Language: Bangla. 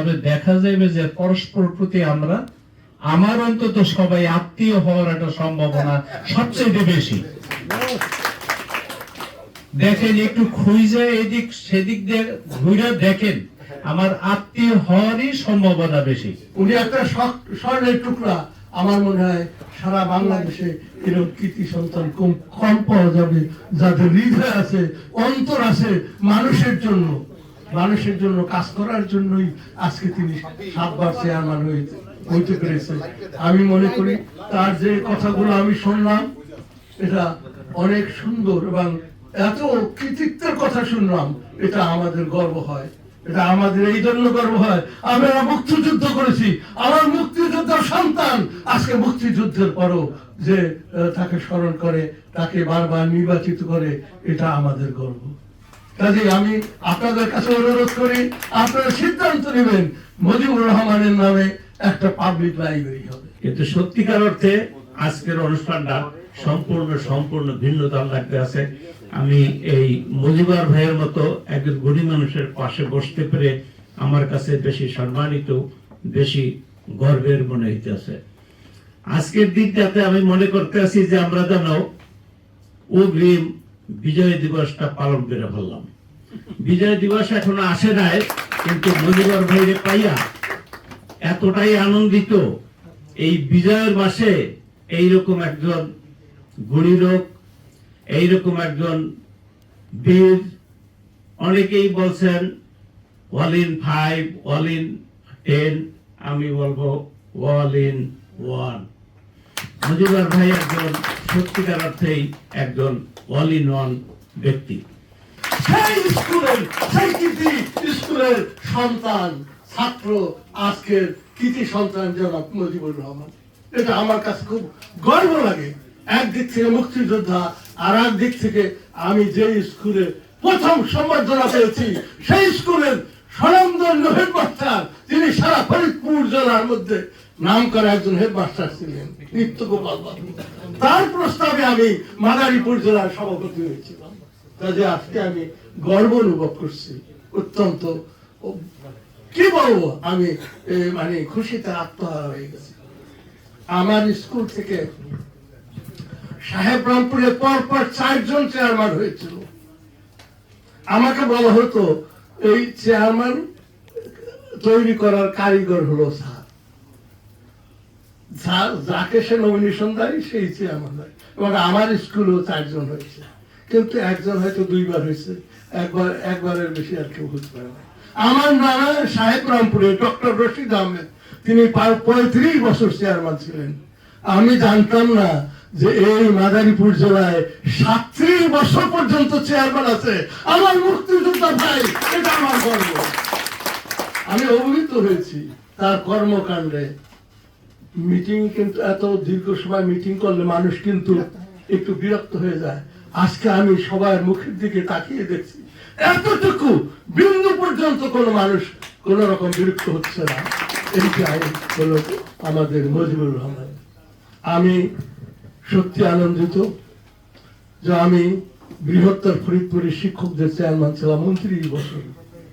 তবে দেখা যাবে যে পরস্পর প্রতি আমরা, আমার অন্তত সবাই আত্মীয় হওয়ার একটা সম্ভাবনা সবচেয়ে বেশি। দেখেন, একটু খুঁজে এদিক সেদিক দিয়ে ঘুরে দেখেন, আমার আত্মীয় হওয়ারই সম্ভাবনা বেশি। উনি একটা স্বর্ণের টুকরা, আমার মনে হয় সারা বাংলাদেশে এরকম কৃতি সন্তান কম কম পাওয়া যাবে, যাদের হৃদয় আছে, অন্তর আছে মানুষের জন্য। মানুষের জন্য কাজ করার জন্যই আজকে তিনি সাতবার চেয়ারম্যান হয়েছে হইতে পেরেছে আমি মনে করি তার যে কথাগুলো আমি শুনলাম, এটা অনেক সুন্দর এবং এত কৃতিত্বের কথা শুনলাম, এটা আমাদের গর্ব হয়। এটা আমাদের এই জন্য গর্ব হয়। আমরা মুক্তিযুদ্ধ করেছি। আমার মুক্তিযোদ্ধার সন্তান আজকে মুক্তিযুদ্ধের পরও যে তাকে স্মরণ করে, তাকে বারবার নির্বাচিত করে, এটা আমাদের গর্ব। কাজে আমি আপনাদের কাছে অনুরোধ করি, আপনারা সিদ্ধান্ত নেবেন মুজিবুর রহমানের নামে একটা পাবলিক লাইব্রেরি হবে। কিন্তু সত্যিকার অর্থে আজকের অনুষ্ঠানটা সম্পূর্ণ সম্পূর্ণ ভিন্নতার লাগতে আছে। আমি এই মজিবার ভাইয়ের মতো একজন গরিব মানুষের পাশে বসতে পেরে আমার কাছে বেশি সম্মানিত, বেশি গর্বের মনে হইতেছে। আজকের দিনটাতে আমি মনে করতে আছি যে আমরা যেন অগ্রিম বিজয় দিবসটা পালন করে ফেললাম। বিজয় দিবস এখনও আসে নাই, কিন্তু মজিবর ভাইরে পাইয়া এতটাই আনন্দিত। এই বিজয়ের মাসে এইরকম একজন গুণী লোক, এইরকম একজন বীর, অনেকেই বলছেন wall in five wall in ten আমি বলব ওয়াল ইন ওয়ান মুজিবুর ভাই একজন সত্যিকার অর্থেই একজন ওয়াল ইন ওয়ান ব্যক্তি। সেই স্কুলের, সেই কৃতি স্কুলের সন্তান, ছাত্র আজকের কৃতি সন্তান জনাব মুজিবুর রহমান। এটা আমার কাছে খুব গর্ব লাগে। একদিক থেকে মুক্তিযোদ্ধা, আর এক দিক থেকে আমি যে স্কুলে প্রথম সম্বর্ধনা পেয়েছি, সেই স্কুলের স্বনামধন্য হেডমাস্টার তিনি সারা ফরিদপুর জেলার মধ্যে নাম করা একজন হেডমাস্টার ছিলেন নিত্য গোপাল তার প্রস্তাবে আমি মাদারীপুর জেলার সভাপতি হয়েছিলাম। কাজে আজকে আমি গর্ব অনুভব করছি। অত্যন্ত কি বলব? আমি মানে খুশিতে আত্মহারা হয়ে গেছি। আমার স্কুল থেকে সাহেব রামপুরে পর পর চারজন চেয়ারম্যান হয়েছিল। আমাকে বলা হতো, এই চেয়ারম্যান তৈরি করার কারিগর হলো স্যার। যাকে সে নমিনেশন দেয়, সেই চেয়ারম্যান হয় এবং আমার স্কুলেও চারজন হয়েছে। কিন্তু একজন হয়তো দুইবার হয়েছে। একবার একবারের বেশি আর কেউ হতে পারে না। আমার নানা সাহেব রামপুরে, ডক্টর রশিদ আহমেদ, তিনি পঁয়ত্রিশ বছর চেয়ারম্যান ছিলেন। আমি জানতাম না যে এই মাদারীপুর জেলায় সাতত্রিশ বছর পর্যন্ত চেয়ারম্যান আছে। আমার মুক্তিযোদ্ধা ভাই, এটা আমার গর্ব। আমি অবহিত হয়েছি তার কর্মকাণ্ডে। মিটিং কিন্তু এত দীর্ঘ সময় মিটিং করলে মানুষ কিন্তু একটু বিরক্ত হয়ে যায়। আজকে আমি সবার মুখের দিকে তাকিয়ে দেখছি। এতটুকু বিন্দু পর্যন্ত কোনো মানুষ কোন রকম বিরক্ত হচ্ছে না। এইটাই হলো আমাদের মজিবুর রহমান। আমি সত্যি আনন্দিত যে আমি বৃহত্তর ফরিদপুরের শিক্ষকদের চেয়ারম্যান ছিলাম মন্ত্রী বছর।